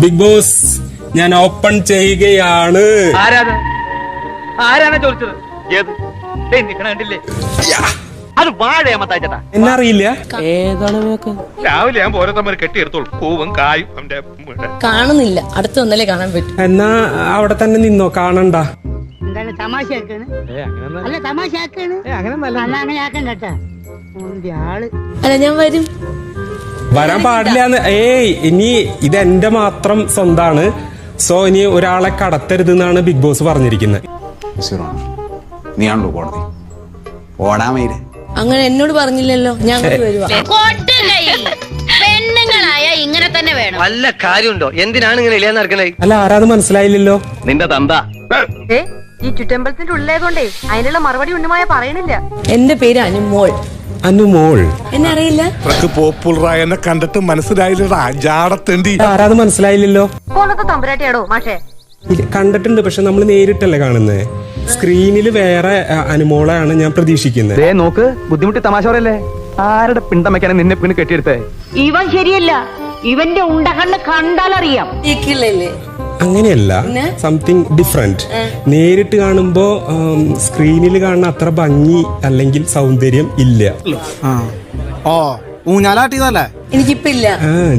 Big boss ഞാൻ open ചെയ്യുകയാണ്. ആരാണ്? ആരാണ് ചോദിച്ചത്? ഏത്? ദേ നിക്കണ കണ്ടില്ലേ? അത് വാഴയമ്മത്താച്ചേട്ടാ എന്നെ അറിയില്ല. രാവിലെ ഞാൻ പോരത്തമ്മ കെട്ടിയെടുത്തോളൂ പൂവും കായും അവന്റെ കാണുന്നില്ല. അടുത്ത് വന്നാലേ കാണാൻ പറ്റും. എന്നാ അവിടെ തന്നെ നിന്നോ കാണണ്ട. എന്താണ് അല്ല. അങ്ങനെ കേട്ടാ. ആൾ. അല്ല ഞാൻ വരും. വരാൻ പാടില്ല ഏയ് ഇനി ഇത് എന്റെ മാത്രം സ്വന്താണ്. സോ ഇനി ഒരാളെ കടത്തരുത് എന്നാണ് ബിഗ് ബോസ് പറഞ്ഞിരിക്കുന്നത്. നീയാണല്ലോ കോടതി. ഓടാൻ വൈര് അങ്ങനെ എന്നോട് പറഞ്ഞില്ലല്ലോ. ഞാൻ പെണ്ണുങ്ങളായ ഇങ്ങനെ തന്നെ വേണം. വല്ല കാര്യമുണ്ടോ? എന്തിനാണ് ഇങ്ങനെ ഇല്ലാന്ന് നടക്കണേ? അല്ല ആരാത് മനസ്സിലായില്ലല്ലോ. നിന്റെ തന്ത. ഈ ചുറ്റമ്പലത്തിന്റെ ഉള്ളിലായതുകൊണ്ടേ അതിനുള്ള മറുപടി ഉണ്ണുമായ പറയണില്ല. എന്റെ പേര് അനുമോൾ. അനുമോൾ. എന്നെ അറിയില്ല അത്രയ്ക്ക് പോപ്പുലറായ എന്നെ കണ്ടിട്ട് മനസ്സിലായില്ലടാ. ജാടത്തേണ്ടി. ആരാന്ന് മനസ്സിലായില്ലല്ലോ. പോലത്തെ തമ്പുരാട്ടിയാടോ മാഷേ? കണ്ടിട്ടുണ്ട് പക്ഷെ നമ്മൾ നേരിട്ടല്ലേ കാണുന്നത് സ്ക്രീനിൽ വേറെ അനുമോളാണ് ഞാൻ പ്രതീക്ഷിക്കുന്നത് ദേ നോക്ക് ബുദ്ധിമുട്ടി തമാശ പറയല്ലേ? ആരുടെ പിണ്ടമ്മയ്ക്കാണ് വെക്കാനെ നിന്നെ പിന്നെ കെട്ടിയെടുത്തേ? ഇവൻ ശരിയല്ല. ഇവന്റെ ഉണ്ടകണ്ണ് കണ്ടാലറിയാം. അങ്ങനെയല്ല. സംതിങ് ഡിഫറെന്റ് നേരിട്ട് കാണുമ്പോ സ്ക്രീനിൽ കാണുന്ന അത്ര ഭംഗി അല്ലെങ്കിൽ സൗന്ദര്യം ഇല്ല. ഓ ഊഞ്ഞാലാട്ടിയതല്ലേ?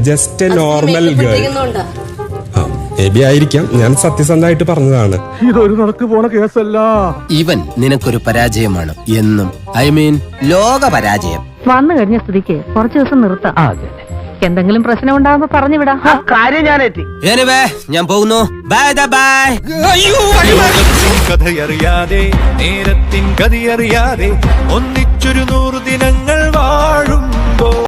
ജസ്റ്റ് എ നോർമൽ ഗേൾ ഇട്ടിരിക്കുന്നോണ്ടാ. ബി ആയിരിക്കാം. ഞാൻ സത്യസന്ധമായിട്ട് പറഞ്ഞതാണ്. ഇതൊരു നടക്ക് പോണ കേസല്ല. ഇവൻ നിനക്കൊരു പരാജയമാണ്. എന്നും ഐ മീൻ ലോക പരാജയം. വന്നു കഴിഞ്ഞ സ്ഥിതിക്ക് കുറച്ചു ദിവസം നിർത്താം. എന്തെങ്കിലും പ്രശ്നം ഉണ്ടാകുമ്പോ പറഞ്ഞു വിടാം കാര്യം ഞാൻ എനിവേ ഞാൻ പോകുന്നു. ബൈ ബൈ കഥയറിയാതെ നേരത്തിൻ കഥയറിയാതെ ഒന്നിച്ചൊരു നൂറ് ദിനങ്ങൾ